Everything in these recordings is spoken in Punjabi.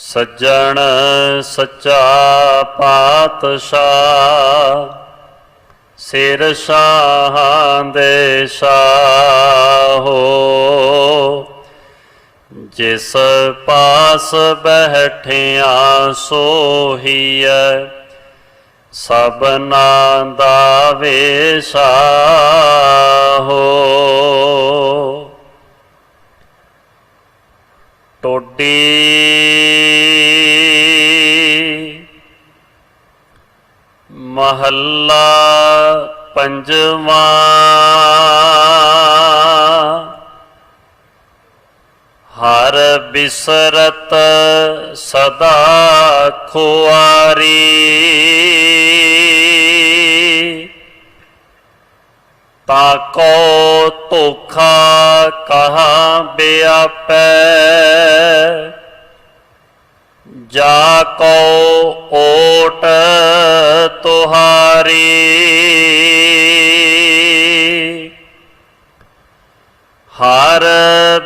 ਸੱਜਣ ਸੱਚਾ ਪਾਤਸ਼ਾਹ, ਸਿਰ ਸ਼ਾਹਾਂ ਦੇ ਸ਼ਾਹੋ ਜਿਸ ਪਾਸ ਬੈਠਿਆ ਸੋਹੀਐ, ਸਭਨਾ ਦਾ ਵੇਸ਼ਾਹੋ। ਟੋਡੀ ਮਹੱਲਾ ਪੰਜਵਾਂ। ਹਰ ਬਿਸਰਤ ਸਦਾ ਖੁਆਰੀ। ਤਾਕੋ ਧੋਖਾ ਕਹਾ ਬਿਆਪੈ। ਜਾ ਕੋ ਓਟ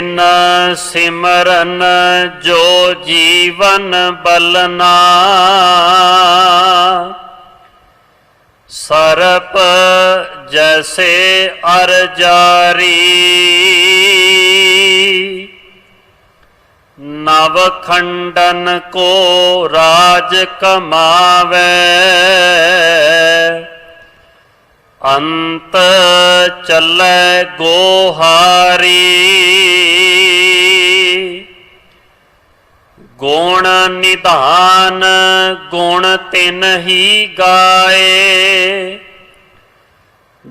ਬਿਨ ਸਿਮਰਨ ਜੋ ਜੀਵਨ ਬਲਨਾ ਸਰਪ ਜੈਸੇ ਅਰ ਜਾਰੀ। ਨਵ ਖੰਡਨ ਕੋ ਰਾਜ ਕਮਾਵੇ। ਅੰਤ ਚੱਲੇ ਗੋਹਾਰੀ। ਗੁਣ ਨਿਧਾਨ, ਗੁਣ ਤਿਨ ਹੀ ਗਾਏ।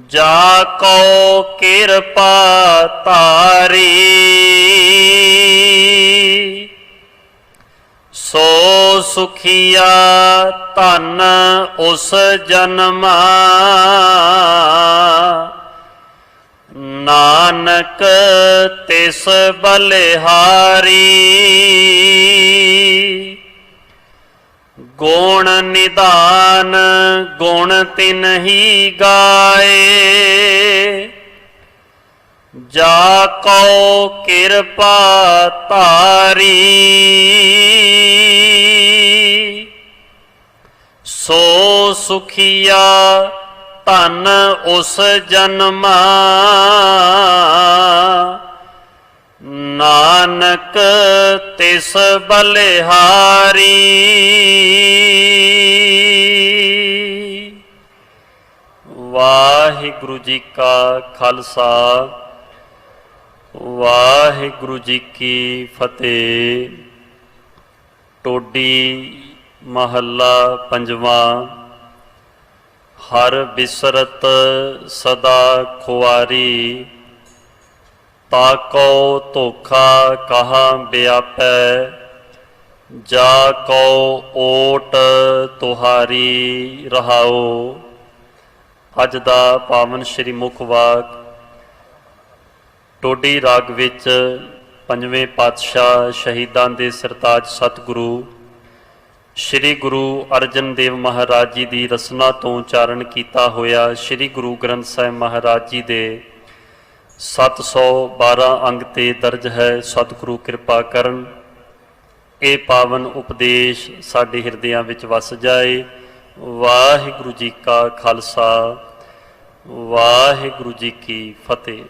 ਜਾ ਕੋ ਕਿਰਪਾ ਤਾਰੀ ਸੋ ਸੁਖੀਆ ਧਨ ਉਸ ਜਨਮਾ। ਨਾਨਕ ਤਿਸ ਬਲਿਹਾਰੀ। ਗੁਣ ਨਿਦਾਨ ਗੁਣ ਤਿਨ ਹੀ ਗਾਏ। ਜਾ ਕੋ ਕਿਰਪਾ ਤਾਰੀ ਸੋ ਸੁਖੀਆ ਧਨ ਉਸ ਜਨਮਾ। ਨਾਨਕ ਤਿਸ ਬਲਿਹਾਰੀ। ਵਾਹਿਗੁਰੂ ਜੀ ਕਾ ਖਾਲਸਾ, ਵਾਹਿਗੁਰੂ ਜੀ ਕੀ ਫਤਿਹ। ਟੋਡੀ ਮਹੱਲਾ ਪੰਜਵਾਂ। ਹਰ ਬਿਸਰਤ ਸਦਾ ਖੁਆਰੀ ਤਾਕੋ ਧੋਖਾ ਕਹਾ ਬਿਆਪੈ, ਜਾ ਕੋ ਓਟ ਤੁਹਾਰੀ ਰਹਾਓ ਅੱਜ ਦਾ ਪਾਵਨ ਸ਼੍ਰੀ ਮੁਖ ਵਾਕ, ਟੋਡੀ ਰਾਗ ਵਿੱਚ ਪੰਜਵੇਂ ਪਾਤਸ਼ਾਹ ਸ਼ਹੀਦਾਂ ਦੇ ਸਰਤਾਜ ਸਤਿਗੁਰੂ ਸ੍ਰੀ ਗੁਰੂ ਅਰਜਨ ਦੇਵ ਮਹਾਰਾਜ ਜੀ ਦੀ ਰਸਨਾ ਤੋਂ ਉਚਾਰਨ ਕੀਤਾ ਹੋਇਆ ਸ੍ਰੀ ਗੁਰੂ ਗ੍ਰੰਥ ਸਾਹਿਬ ਮਹਾਰਾਜ ਜੀ ਦੇ 712 ਅੰਗ ਤੇ ਦਰਜ ਹੈ, ਸਤਿਗੁਰੂ ਕਿਰਪਾ ਕਰਨ। ਇਹ ਪਾਵਨ ਉਪਦੇਸ਼ ਸਾਡੇ ਹਿਰਦਿਆਂ ਵਿੱਚ ਵਸ ਜਾਏ। ਵਾਹਿਗੁਰੂ ਜੀ ਕਾ ਖਾਲਸਾ, ਵਾਹਿਗੁਰੂ ਜੀ ਕੀ ਫਤਿਹ।